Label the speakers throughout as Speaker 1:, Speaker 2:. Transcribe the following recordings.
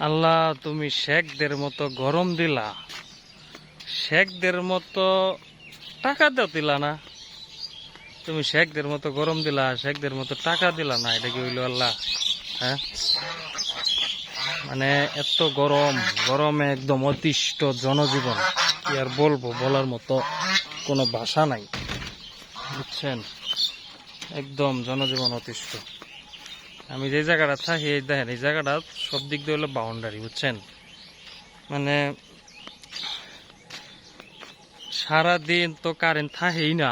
Speaker 1: আল্লাহ, তুমি শেখদের মতো গরম দিলা। শেখদের মতো টাকা দাও দিলা না। তুমি শেখদের মতো গরম দিলা, শেখদের মতো টাকা দিলা না। এটা কি হইল আল্লাহ? হ্যাঁ? মানে এত গরম, গরমে একদম অতিষ্ঠ জনজীবন। কি আর বলব, বলার মতো কোনো ভাষা নাই। বুঝছেন? একদম জনজীবন অতিষ্ঠ। আমি যে জায়গাটা থাকি, এই দেখেন, এই জায়গাটা সব দিক দিয়ে হলো বাউন্ডারি বুঝছেন? মানে সারাদিন তো কারেন্ট থাকেই না।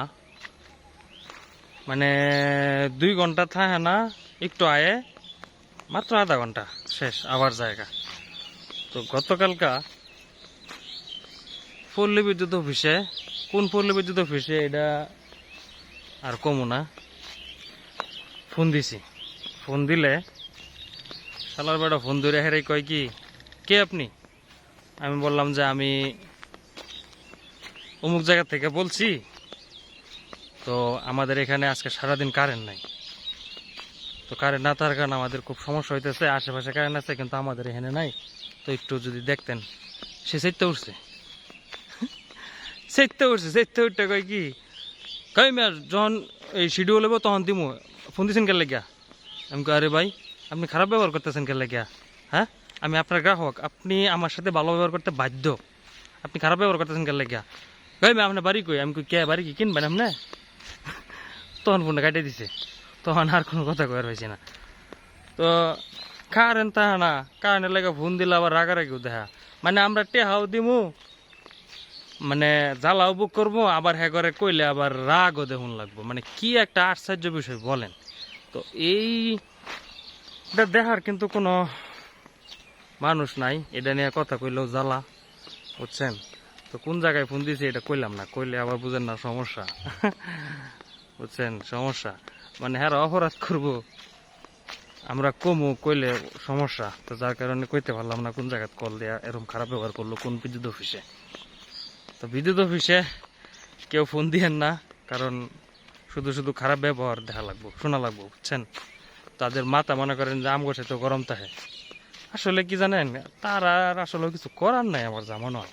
Speaker 1: মানে দুই ঘণ্টা থাকে না, একটু আয়ে, মাত্র আধা ঘণ্টা, শেষ, আবার জায়গা। তো গতকালকা পল্লী বিদ্যুৎ অফিসে, কোন পল্লী বিদ্যুৎ অফিসে এটা আর কমু না, ফোন দিছি। ফোন দিলে শালার বেটা ফোন ধরে হেরে কয় কি, কে আপনি? আমি বললাম যে, আমি অমুক জায়গা থেকে বলছি। তো আমাদের এখানে আজকে সারাদিন কারেন্ট নাই। তো কারেন্ট না থাকার কারণে আমাদের খুব সমস্যা হইতেছে, আশেপাশে কারেন্ট আছে, কিন্তু আমাদের এখানে নাই। তো একটু যদি দেখতেন, সে সেটতে উঠছে। সেটতে উঠছে সেটতে উঠতে কয় কি কই মেয়ার যখন এই শিডিউল হব তখন দিমু। ফোন দিছেন কে লেগিয়া? আমি আরে ভাই, আপনি খারাপ ব্যবহার করতেছেন কে লেগিয়া? হ্যাঁ? আমি আপনার গ্রাহক, আপনি আমার সাথে ভালো ব্যবহার করতে বাধ্য। আপনি খারাপ ব্যবহার করতেছেন কে লেগিয়া? কই মে আপনার বাড়ি কই? আমি কে, বাড়ি কি কিনবেন আপনি? তখন ফোনটা কাটিয়ে দিছে। তখন আর কোনো কথা কয়ার হয়েছে না। তো কারেন্ট তাহা না কারেন্টের লাগে ফোন দিলে, আবার রাগারাগিও দেখা মানে আমরা টেহাও দিমু মানে জ্বালাও বুক করব আবার হ্যাঁ করে কইলে আবার রাগও দেখুন লাগবো। মানে কি একটা আশ্চর্য বিষয় বলেন। তো এই দেখার কিন্তু কোনো মানুষ নাই। এটা নিয়ে কথা কইলেও জ্বালা, বুঝছেন? তো কোন জায়গায় ফোন দিয়েছি এটা কইলাম না, কইলে আবার বুঝেন না সমস্যা। বুঝছেন? সমস্যা। মানে হ্যাঁ অপরাধ করব, আমরা কমু, কইলে সমস্যা। তো যার কারণে কইতে পারলাম না কোন জায়গায় কল দেয়া এরকম খারাপ ব্যবহার করল, কোন বিদ্যুৎ অফিসে। তো বিদ্যুৎ অফিসে কেউ ফোন দিয়েন না, কারণ শুধু শুধু খারাপ ব্যবহার দেখা লাগবো, শোনা লাগবো, বুঝছেন? তাদের মাথা মনে করেন যে আম গছে তো গরম থাকে আসলে কি জানেন, তারা আর আসলে কিছু করার নাই আমার, যা মনে হয়।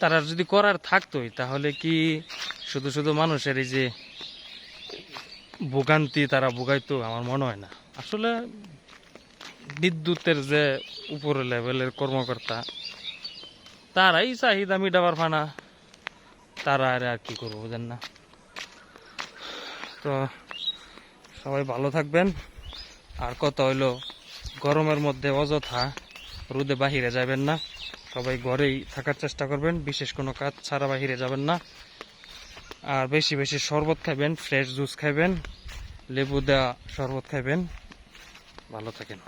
Speaker 1: তারা যদি করার থাকতোই, তাহলে কি শুধু শুধু মানুষের এই যে ভোগান্তি তারা ভোগাইতো, আমার মনে হয় না। আসলে বিদ্যুতের যে উপরে লেভেলের কর্মকর্তা, তারাই চাহিদা মিটাবার ফানা। তারা আর আর কি করব, বুঝেন না। তো সবাই ভালো থাকবেন। আর কত হইল, গরমের মধ্যে অযথা রোদে বাহিরে যাবেন না। সবাই ঘরেই থাকার চেষ্টা করবেন, বিশেষ কোনো কাজ ছাড়া বাহিরে যাবেন না। আর বেশি বেশি শরবত খাবেন ফ্রেশ জুস খাবেন লেবু দেওয়া শরবত খাবেন ভালো থাকেন।